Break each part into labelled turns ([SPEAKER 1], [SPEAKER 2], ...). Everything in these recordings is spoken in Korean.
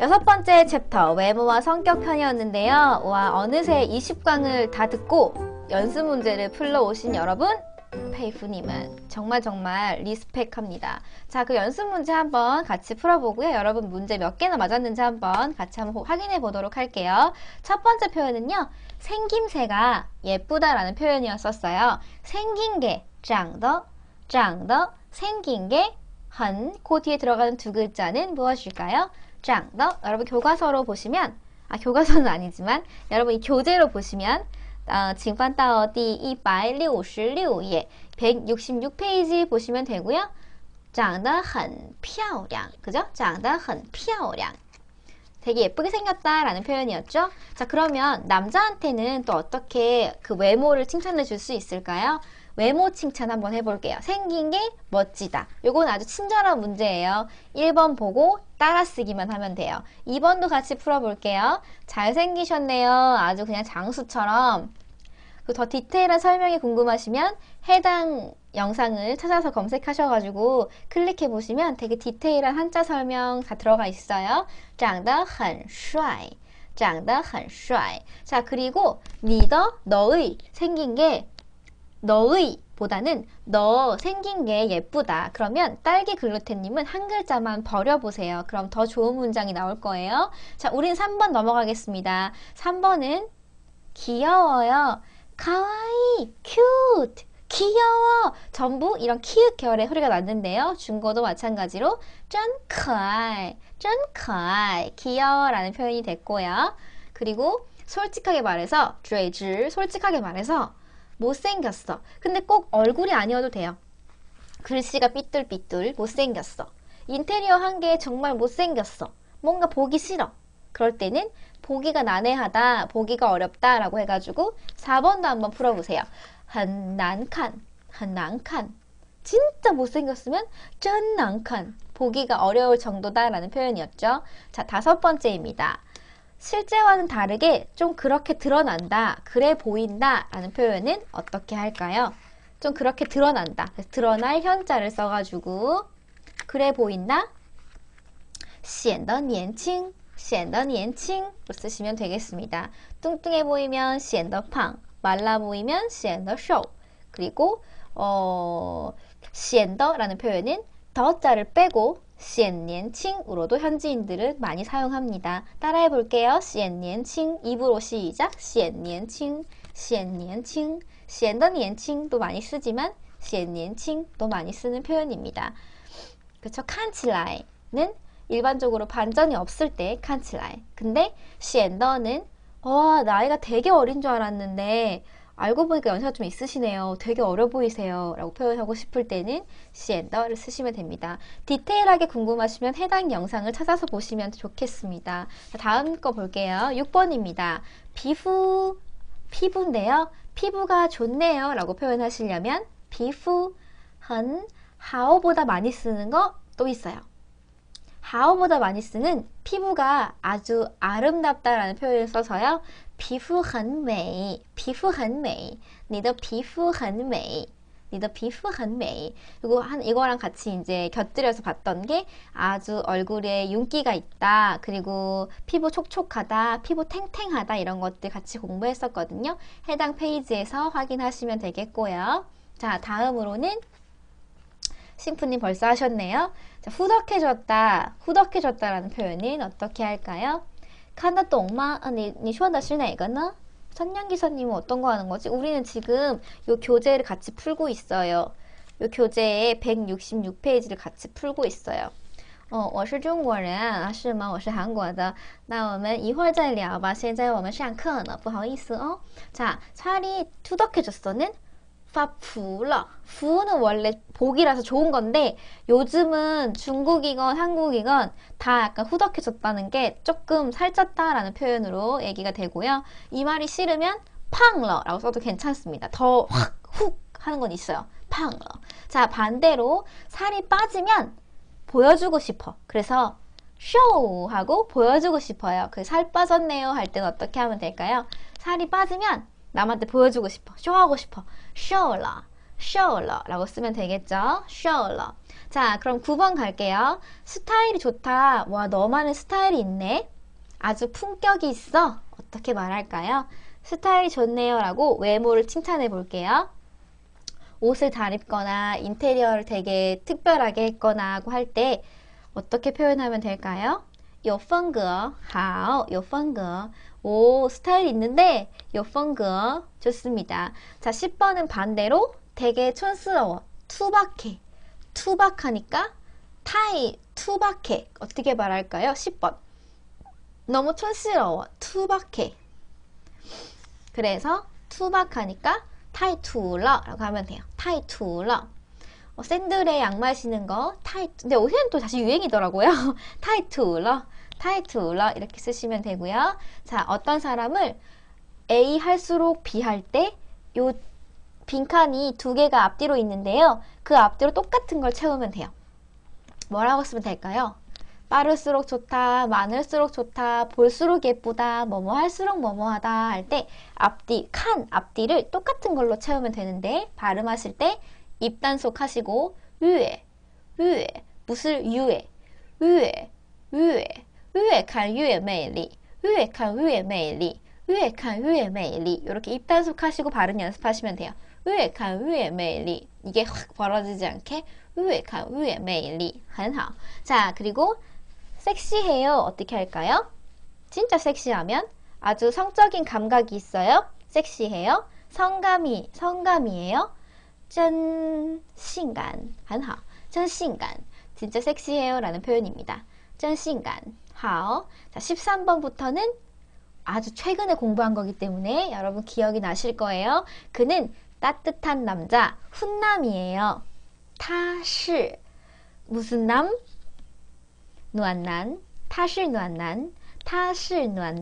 [SPEAKER 1] 여섯 번째 챕터 외모와 성격 편이었는데요. 와 어느새 20강을 다 듣고 연습 문제를 풀러 오신 여러분 페이프님은 정말 정말 리스펙합니다. 자, 그 연습 문제 한번 같이 풀어보고요. 여러분 문제 몇 개나 맞았는지 한번 같이 한번 확인해 보도록 할게요. 첫 번째 표현은요. 생김새가 예쁘다라는 표현이었었어요. 생긴 게 짱더, 짱더, 생긴 게 한, 그 뒤에 들어가는 두 글자는 무엇일까요? 长得, 여러분 교과서로 보시면, 아, 교과서는 아니지만, 여러분 이 교재로 보시면, 呃，请翻到第一百六十六页166페이지 보시면 되고요. 长得很漂亮. 그죠? 长得很漂亮. 되게 예쁘게 생겼다라는 표현이었죠. 자, 그러면 남자한테는 또 어떻게 그 외모를 칭찬해 줄 수 있을까요? 외모 칭찬 한번 해볼게요. 생긴 게 멋지다. 요건 아주 친절한 문제예요. 1번 보고 따라 쓰기만 하면 돼요. 2번도 같이 풀어볼게요. 잘생기셨네요. 아주 그냥 장수처럼. 더 디테일한 설명이 궁금하시면 해당 영상을 찾아서 검색하셔가지고 클릭해 보시면 되게 디테일한 한자 설명 다 들어가 있어요. 长得很帅.长得很帅. 자, 그리고 니더 너의 생긴 게 너의 보다는 너 생긴 게 예쁘다. 그러면 딸기 글루텐님은 한 글자만 버려보세요. 그럼 더 좋은 문장이 나올 거예요. 자, 우린 3번 넘어가겠습니다. 3번은 귀여워요. 가와이, 큐트, 귀여워. 전부 이런 키읔 계열의 소리가 났는데요. 중국어도 마찬가지로 真可爱,真可爱, 귀여워라는 표현이 됐고요. 그리고 솔직하게 말해서 追즈 솔직하게 말해서 못생겼어. 근데 꼭 얼굴이 아니어도 돼요. 글씨가 삐뚤삐뚤 못생겼어. 인테리어 한 개 정말 못생겼어. 뭔가 보기 싫어. 그럴 때는 보기가 난해하다, 보기가 어렵다 라고 해가지고 4번도 한번 풀어보세요. 한 난칸, 한 난칸. 진짜 못생겼으면 짠 난칸. 보기가 어려울 정도다 라는 표현이었죠. 자, 다섯 번째입니다. 실제와는 다르게 좀 그렇게 드러난다, 그래 보인다 라는 표현은 어떻게 할까요? 좀 그렇게 드러난다. 드러날 현자를 써가지고 그래 보인다, 显得年轻, 显得年轻로 쓰시면 되겠습니다. 뚱뚱해 보이면 显得胖, 말라 보이면 显得瘦. 그리고 어, 显得라는 표현은 더자를 빼고 시엔니엔칭으로도 현지인들을 많이 사용합니다. 따라해 볼게요. 시엔니엔칭 입으로 시작 시엔니엔칭 시엔니엔칭 시엔더니엔칭도 많이 쓰지만 시엔니엔칭도 많이 쓰는 표현입니다. 그쵸? 칸칠라이는 일반적으로 반전이 없을 때 칸칠라이 근데 시엔더는 와 나이가 되게 어린 줄 알았는데 알고 보니까 연세가 좀 있으시네요. 되게 어려 보이세요. 라고 표현하고 싶을 때는 시엔더를 쓰시면 됩니다. 디테일하게 궁금하시면 해당 영상을 찾아서 보시면 좋겠습니다. 다음 거 볼게요. 6번입니다. 피부, 피부인데요. 피부가 좋네요. 라고 표현하시려면 피부, 헌, 하오보다 많이 쓰는 거 또 있어요. 하오보다 많이 쓰는 피부가 아주 아름답다라는 표현을 써서요. 皮肤很美,皮肤很美,你的皮肤很美,你的皮肤很美. 그리고 한 이거랑 같이 이제 곁들여서 봤던 게 아주 얼굴에 윤기가 있다. 그리고 피부 촉촉하다, 피부 탱탱하다 이런 것들 같이 공부했었거든요. 해당 페이지에서 확인하시면 되겠고요. 자, 다음으로는 심프님 벌써 하셨네요. 자, 후덕해졌다, 후덕해졌다라는 표현은 어떻게 할까요? 看得懂吗？啊，你你说的是哪个呢？ 선양 기사님은 어떤 거 하는 거지? 우리는 지금 요 교재를 같이 풀고 있어요. 요 교재의 166페이지를 같이 풀고 있어요. 哦，我是中国人啊，是吗？我是韩国的。那我们一会儿再聊吧。现在我们上课呢，不好意思哦。자, 살이 투덕해졌어는 파푸러. 부는 원래 복이라서 좋은 건데 요즘은 중국이건 한국이건 다 약간 후덕해졌다는 게 조금 살쪘다라는 표현으로 얘기가 되고요. 이 말이 싫으면 팡러라고 써도 괜찮습니다. 더 확, 훅 하는 건 있어요. 팡러. 자, 반대로 살이 빠지면 보여주고 싶어. 그래서 쇼 하고 보여주고 싶어요. 그 살 빠졌네요 할 때는 어떻게 하면 될까요? 살이 빠지면 남한테 보여주고 싶어. 쇼하고 싶어. 쇼러, 쇼러 라고 쓰면 되겠죠? 쇼러. 자, 그럼 9번 갈게요. 스타일이 좋다. 와, 너만의 스타일이 있네. 아주 품격이 있어. 어떻게 말할까요? 스타일이 좋네요. 라고 외모를 칭찬해 볼게요. 옷을 잘 입거나 인테리어를 되게 특별하게 했거나 하고 할 때 어떻게 표현하면 될까요? 有风格好有风格 오 스타일 있는데 有风格 좋습니다. 자 10번은 반대로 되게 촌스러워 투박해 투박하니까 타이 투박해 어떻게 말할까요? 10번 너무 촌스러워 투박해 그래서 투박하니까 타이투러라고 하면 돼요. 타이투러. 어, 샌들에 양말 신는 거 타이 근데 요새는 또 다시 유행이더라고요. 타이투러. 타이투러 이렇게 쓰시면 되고요. 자, 어떤 사람을 A 할수록 B 할 때 요 빈칸이 두 개가 앞뒤로 있는데요. 그 앞뒤로 똑같은 걸 채우면 돼요. 뭐라고 쓰면 될까요? 빠를수록 좋다, 많을수록 좋다, 볼수록 예쁘다, 뭐뭐 할수록 뭐뭐하다 할 때 앞뒤, 칸 앞뒤를 똑같은 걸로 채우면 되는데 발음하실 때 입단속 하시고 위에, 위에, 무슨 유에, 위에, 위에, 위에 칸 위에 메리, 위에 칸 위에 메리, 위에 칸 위에 메리 이렇게 입단속 하시고 발음 연습하시면 돼요. 위에 칸 위에 메리 이게 확 벌어지지 않게 위에 칸 위에 메리 很好.자 그리고 섹시해요. 어떻게 할까요? 진짜 섹시하면 아주 성적인 감각이 있어요. 섹시해요. 성감이, 성감이에요. 짠, 신간. 很好. 짠, 신간. 진짜 섹시해요. 라는 표현입니다. 짠, 신간. 好. 자, 13번부터는 아주 최근에 공부한 거기 때문에 여러분 기억이 나실 거예요. 그는 따뜻한 남자, 훈남이에요. 타시. 무슨 남? 暖男他是暖男他是暖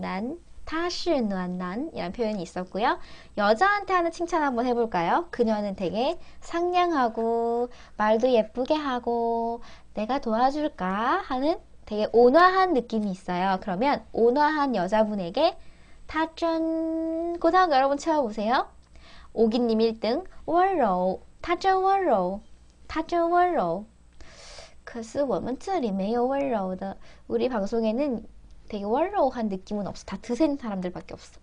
[SPEAKER 1] 男他是暖男 이란 표현이 있었고요. 여자한테 하는 칭찬 한번 해볼까요? 그녀는 되게 상냥하고 말도 예쁘게 하고 내가 도와줄까 하는 되게 온화한 느낌이 있어요. 그러면 온화한 여자분에게 타전 고등학교 여러분 채워보세요. 오기님 1등 温柔 타전 温柔 타전 温柔 可是我们这里没有温柔的 우리 방송에는 되게温柔한 느낌은 없어. 다 드센 사람들밖에 없어.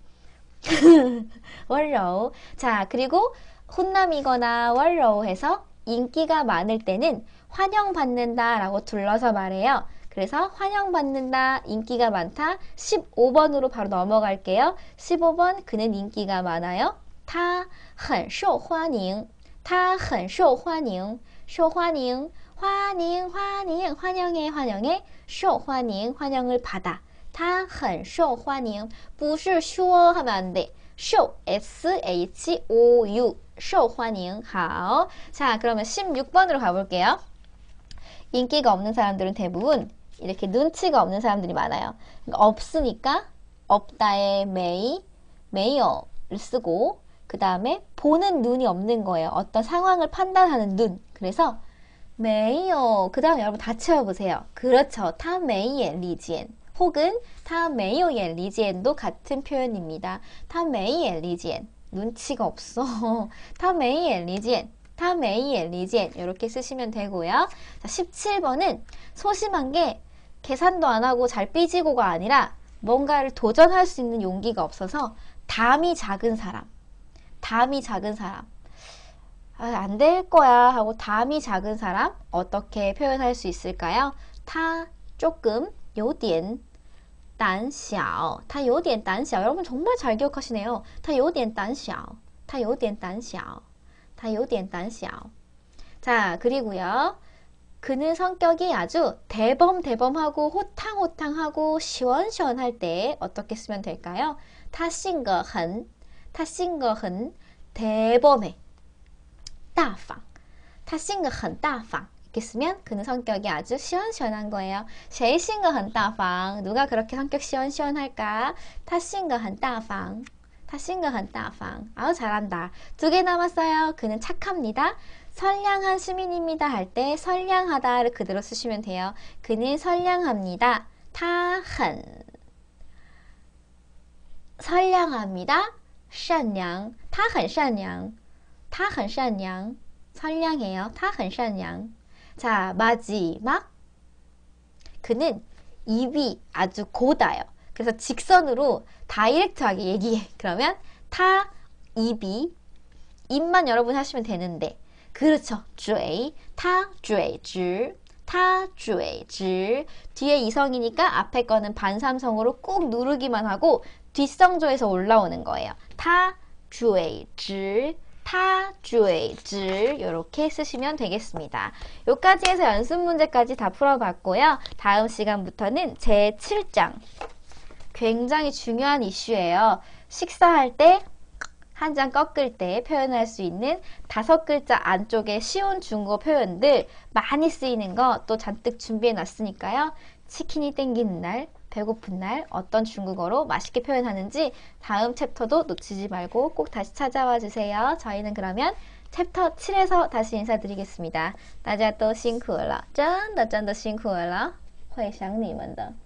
[SPEAKER 1] 温柔. 자, 그리고 훈남이거나 温柔해서 인기가 많을 때는 환영받는다 라고 둘러서 말해요. 그래서 환영받는다, 인기가 많다. 15번으로 바로 넘어갈게요. 15번, 그는 인기가 많아요. 他很受欢迎.他很受欢迎.受欢迎. 환영, 환영, 환영해, 환영해, 受欢迎, 환영을 받아. 他很受欢迎,不是说 하면 안 돼. 受, S-H-O-U, 受欢迎.好. 자, 그러면 16번으로 가볼게요. 인기가 없는 사람들은 대부분 이렇게 눈치가 없는 사람들이 많아요. 그러니까 없으니까 없다의 메이, 메이어를 쓰고 그 다음에 보는 눈이 없는 거예요. 어떤 상황을 판단하는 눈. 그래서 没有. 그 다음 여러분 다 채워보세요. 그렇죠. 他没眼力见. 혹은 타메이오옌 리지엔도 같은 표현입니다. 타메이엔 리지엔 눈치가 없어. 타메이엔 리지엔 타메이엔 리지엔 이렇게 쓰시면 되고요. 자, 17번은 소심한 게 계산도 안 하고 잘 삐지고가 아니라 뭔가를 도전할 수 있는 용기가 없어서 담이 작은 사람. 담이 작은 사람. 아, 안 될 거야 하고 담이 작은 사람 어떻게 표현할 수 있을까요? 타 조금 요디엔 胆小 타 요디엔 胆小 여러분 정말 잘 기억하시네요. 타 요디엔 胆小 타 요디엔 胆小 타 요디엔 胆小 자, 그리고요. 그는 성격이 아주 대범대범하고 호탕호탕하고 시원시원할 때 어떻게 쓰면 될까요? 타싱거흔 타싱거흔 대범해 大方他性格很大方 이렇게 쓰면 그는 성격이 아주 시원시원한 거예요. 谁性格很大方? 누가 그렇게 성격 시원시원할까? 他性格很大方他性格很大方 아우 잘한다. 두 개 남았어요. 그는 착합니다. 선량한 시민입니다 할 때 선량하다를 그대로 쓰시면 돼요. 그는 선량합니다. 他很 선량합니다. 善良他很善良他很善良 선량해요. 他很善良 자, 마지막. 그는 입이 아주 고다요. 그래서 직선으로 다이렉트하게 얘기해. 그러면 타 입이 입만 여러분 하시면 되는데 그렇죠. 쥐, 타, 쥐, 쥐, 타, 쥐, 쥐. 뒤에 이성이니까 앞에 거는 반삼성으로 꾹 누르기만 하고 뒷성조에서 올라오는 거예요. 타, 쥐, 쥐, 타, 嘴,直 이렇게 쓰시면 되겠습니다. 여기까지 해서 연습 문제까지 다 풀어봤고요. 다음 시간부터는 제 7장 굉장히 중요한 이슈예요. 식사할 때 한 장 꺾을 때 표현할 수 있는 다섯 글자 안쪽에 쉬운 중국어 표현들 많이 쓰이는 거 또 잔뜩 준비해 놨으니까요. 치킨이 땡기는 날, 배고픈 날 어떤 중국어로 맛있게 표현하는지 다음 챕터도 놓치지 말고 꼭 다시 찾아와 주세요. 저희는 그러면 챕터 7에서 다시 인사드리겠습니다. 大家都辛苦了，真的真的辛苦了，会想你们的。